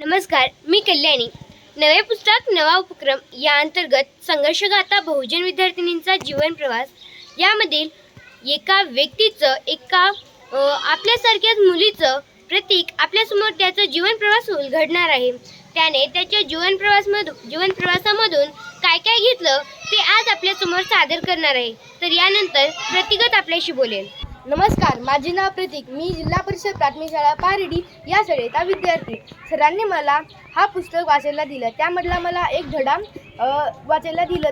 नमस्कार मी कल्याणी. नवे पुस्तक नवा उपक्रम या अंतर्गत संघर्षगाता बहुजन विद्यार्थिनींचा जीवन प्रवास यामधील एका व्यक्तीचं एका आपल्यासारख्याच मुलीचं प्रतीक आपल्यासमोर त्याचा जीवन प्रवास उलगडणार आहे. त्याने त्याच्या जीवन प्रवासमधून जीवन प्रवासामधून काय काय घेतलं ते आज आपल्यासमोर सादर करणार आहे. तर यानंतर प्रतिगत आपल्याशी बोलेल. नमस्कार माझे नाव प्रतीक. मी जिल्हा परिषद प्राथमिक शाळा पारडी या शाळेचा विद्यार्थी. सरांनी मला हा पुस्तक वाचायला दिलं. त्यामधला मला एक धडा वाचायला दिलं.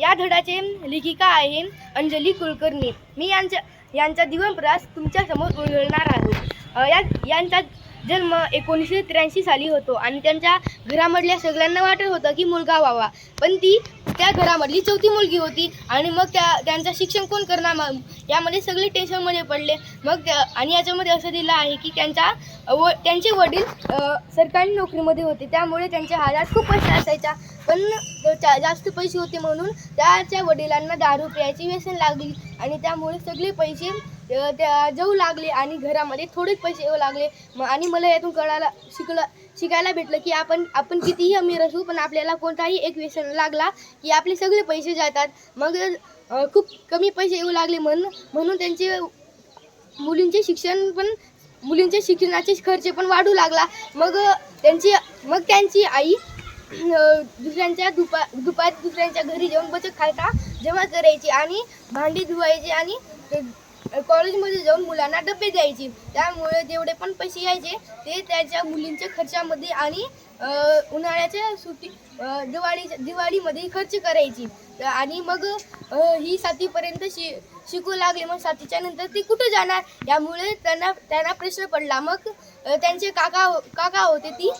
या धडाचे लेखिका आहे अंजली कुलकर्णी. मी यांच्या यांचा दिवनप्रवास तुमच्यासमोर उलगडणार आहे. या यांचा जन्म एकोणीसशे त्र्याऐंशी साली होतो आणि त्यांच्या घरामधल्या सगळ्यांना वाटत होतं की मुलगा व्हावा. पण ती त्या घरामधली चौथी मुलगी होती आणि मग त्या त्यांचं शिक्षण कोण करणार मग? यामध्ये सगळे टेन्शनमध्ये पडले. मग त्या- आणि याच्यामध्ये असं दिलं आहे की त्यांचा व त्यांचे वडील सरकारी नोकरीमध्ये होते. त्यामुळे त्यांच्या हातात खूप पैसा असायचा. पण त्या- जास्त पैसे होते म्हणून त्याच्या वडिलांना दारू प्यायची व्यसन लागली. आणि त्यामुळे सगळे पैसे त्या जाऊ लागले आणि घरामध्ये थोडेच पैसे येऊ लागले. आणि मला यातून कळायला शिकलं शिकायला भेटलं की आपण आपण कितीही अमीर असू पण आपल्याला कोणताही एक व्यसन लागला की आपले सगळे पैसे जातात. मग खूप कमी पैसे येऊ लागले म्हणून म्हणून त्यांचे मुलींचे शिक्षण पण मुलींचे शिक्षणाचे खर्च पण वाढू लागला. मग त्यांची मग त्यांची आई दुसऱ्यांच्या दुपा दुपारी दुसऱ्यांच्या घरी जाऊन बचत खाता जमा करायची आणि भांडी धुवायची आणि कॉलेजमध्ये जाऊन मुलांना डबे द्यायची. त्यामुळे जेवढे पण पैसे यायचे ते त्याच्या मुलींच्या खर्चामध्ये आणि उन्हाळ्याच्या सुट्टी दिवाळी दिवाळीमध्ये खर्च करायची. आणि मग ही सातवीपर्यंत शि शिकू लागले. मग सातवीच्या नंतर ते कुठं जाणार? यामुळे त्यांना त्यांना प्रश्न पडला. मग त्यांचे काका काका होते ती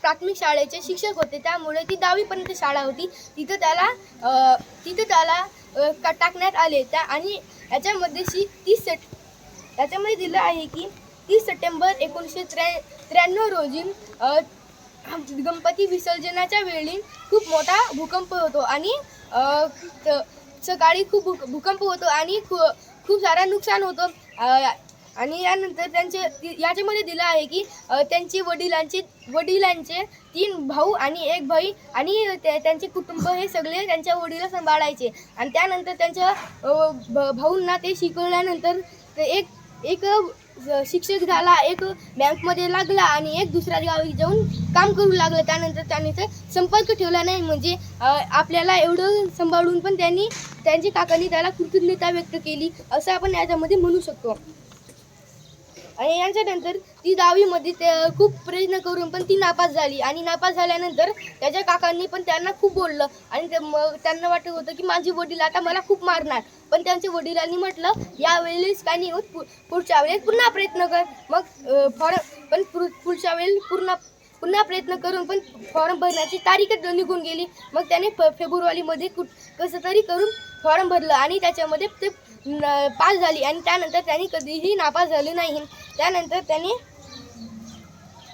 प्राथमिक शाळेचे शिक्षक होते. त्यामुळे ती दहावीपर्यंत शाळा होती. तिथं त्याला तिथं त्याला टाकण्यात आले. त्या आणि याच्यामध्ये शी तीस सेट याच्यामध्ये दिलं आहे की तीस सप्टेंबर एकोणीसशे त्र्या त्र्याण्णव रोजी गणपती विसर्जनाच्या वेळी खूप मोठा भूकंप होतो आणि सकाळी खूप भूक भूकंप होतो आणि खू खूप सारा नुकसान होतं. आणि यानंतर त्यांचे याच्यामध्ये दिलं आहे की त्यांचे वडिलांचे वडिलांचे तीन भाऊ आणि एक बहीण आणि त्यांचे कुटुंब हे सगळे त्यांच्या वडीला सांभाळायचे. आणि त्यानंतर त्यांच्या भ- भाऊंना ते शिकवल्यानंतर ते एक एक शिक्षक झाला एक बँकमध्ये लागला आणि एक दुसऱ्या गावी जाऊन काम करू लागलं. त्यानंतर त्यांनी ते संपर्क ठेवला नाही. म्हणजे आपल्याला एवढं सांभाळून पण त्यांनी त्यांच्या काकांनी त्याला कृतज्ञता व्यक्त केली असं आपण याच्यामध्ये म्हणू शकतो. आणि यांच्यानंतर ती दहावीमध्ये ते खूप प्रयत्न करून पण ती नापास झाली. आणि नापास झाल्यानंतर त्याच्या काकांनी पण त्यांना खूप बोललं. आणि ते मग त्यांना वाटत होतं की माझे वडील आता मला खूप मारणार. पण त्यांच्या वडिलांनी म्हटलं यावेळेस काही नाही होत पु- पुढच्या वेळेस पुन्हा प्रयत्न कर. मग फॉर्म पण पुढच्या वेळेस पूर्ण पुन्हा प्रयत्न करून पण फॉर्म भरण्याची तारीखच निघून गेली. मग त्याने फ फेब्रुवारीमध्ये कुठ कसं तरी करून फॉर्म भरलं. आणि त्याच्यामध्ये ते पास झाली आणि त्यानंतर त्यांनी कधीही नापास झाले नाही. त्यानंतर त्यांनी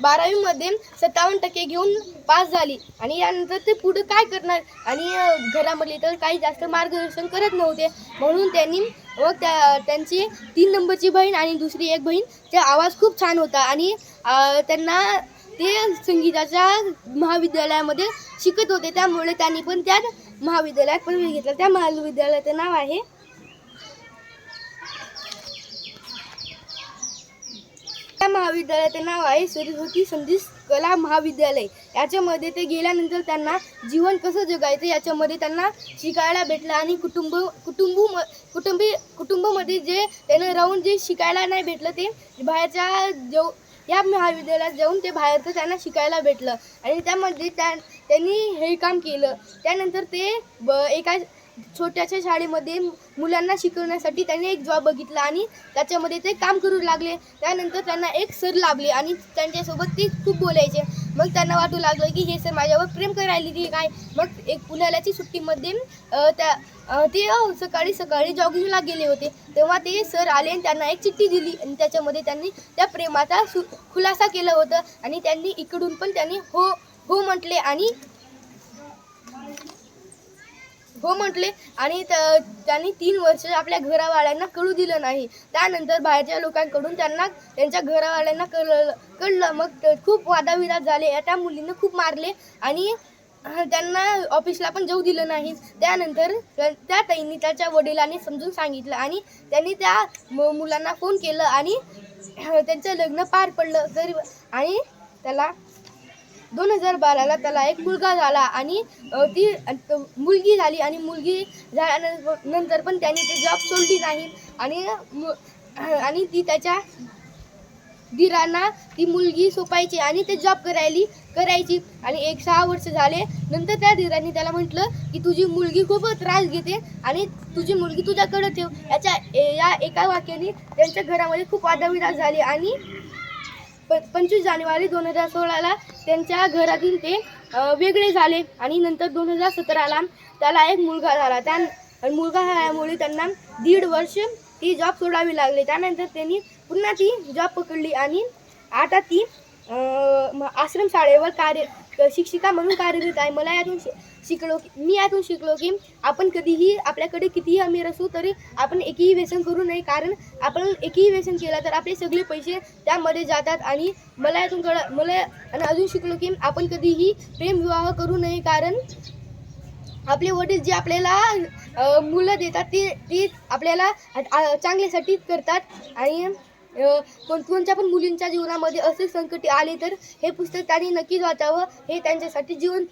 बारावीमध्ये सत्तावन्न टक्के घेऊन पास झाली. आणि यानंतर ते पुढे काय करणार? आणि घरामधले तर काही जास्त मार्गदर्शन करत नव्हते. म्हणून त्यांनी व त्या त्यांची तीन नंबरची बहीण आणि दुसरी एक बहीण त्या आवाज खूप छान होता. आणि त्यांना ते संगीताच्या महाविद्यालयामध्ये शिकत होते. त्यामुळे त्यांनी पण त्या महाविद्यालयात प्रवेश घेतला. त्या महाविद्यालयाचं नाव आहे त्या महाविद्यालयाचे नाव आहे सरस्वती संदेश कला महाविद्यालय. याच्यामध्ये ते गेल्यानंतर त्यांना जीवन कसं जगायचं याच्यामध्ये त्यांना शिकायला भेटलं आणि कुटुंब कुटुंब कुटुंबी कुटुंबामध्ये जे त्यांना राहून जे शिकायला नाही भेटलं ते बाहेरच्या जो या महाविद्यालयात जाऊन ते बाहेरचं त्यांना शिकायला भेटलं. आणि त्यामध्ये त्या त्यांनी हे काम केलं. त्यानंतर ते ब एका छोट्याशा शाळेमध्ये मुलांना शिकवण्यासाठी त्यांनी एक जॉब बघितला आणि त्याच्यामध्ये ते काम करू लागले. त्यानंतर त्यांना एक सर लाभले आणि त्यांच्यासोबत ते खूप बोलायचे. मग त्यांना वाटू लागलं की हे सर माझ्यावर प्रेम करायला की काय? मग एक उन्हाळ्याची सुट्टीमध्ये त्या ते सकाळी सकाळी जॉगिंगला गेले होते. तेव्हा ते सर आले आणि त्यांना एक चिठ्ठी दिली आणि त्याच्यामध्ये त्यांनी त्या प्रेमाचा सु खुलासा केलं होतं आणि त्यांनी इकडून पण त्यांनी हो हो म्हटले आणि हो म्हटले. आणि त- त्यांनी तीन वर्ष आपल्या घरावाल्यांना कळू दिलं नाही. त्यानंतर बाहेरच्या लोकांकडून त्यांना त्यांच्या घरावाल्यांना कळलं कळलं. मग खूप वादाविवाद झाले. त्या मुलीनं खूप मारले. आणि त्यांना ऑफिसला पण जाऊ दिलं नाही. त्यानंतर त्या त्या ताईंनी त्याच्या वडिलांनी समजून सांगितलं. आणि त्यांनी त्या मुलांना फोन केलं. आणि त्यांचं लग्न पार पडलं. तर आणि त्याला दोन हजार बाराला त्याला एक मुलगा झाला आणि ती मुलगी झाली आणि मुलगी झाल्यानंतर नंतर पण त्याने ते जॉब सोडली नाही. आणि मु- आणि ती त्याच्या दिरांना ती मुलगी सोपायची आणि ते जॉब करायली करायची. आणि एक सहा वर्ष झाले. नंतर त्या दिरांनी त्याला म्हटलं की तुझी मुलगी खूप त्रास घेते आणि तुझी मुलगी तुझ्याकडे ठेव. याच्या ए- या एका वाक्याने त्यांच्या घरामध्ये खूप वादाविवाद झाले आणि प पंचवीस जानेवारी दोन हजार सोळाला त्यांच्या घरातील ते वेगळे झाले आणि नंतर दोन हजार सतराला त्याला एक मुलगा झाला. त्या मुलगा झाल्यामुळे त्यांना दीड वर्ष ती जॉब सोडावी लागली. त्यानंतर त्यांनी पुन्हा ती जॉब पकडली आणि आता ती आश्रम शाळेवर आश्रमशाळेवर कार्य शिक्षिका म्हणून कार्यरत आहे. मला यातून शिकलो की मी यातून शिकलो की आपण कधीही आपल्याकडे कितीही अमीर असू तरी आपण एकही व्यसन करू नये. कारण आपण एकही व्यसन केलं तर आपले सगळे पैसे त्यामध्ये जातात आणि मला यातून कळ मला आणि अजून शिकलो की आपण कधीही प्रेमविवाह करू नये. कारण आपले वडील जे आपल्याला मुलं देतात ते ते आपल्याला चांगल्यासाठी करतात आणि कोण कोणत्या पण मुलींच्या जीवनामध्ये असे संकट आले तर हे पुस्तक त्यांनी नक्कीच वाचावं हे त्यांच्यासाठी जीवन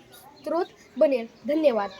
स्रोत बनेल. धन्यवाद.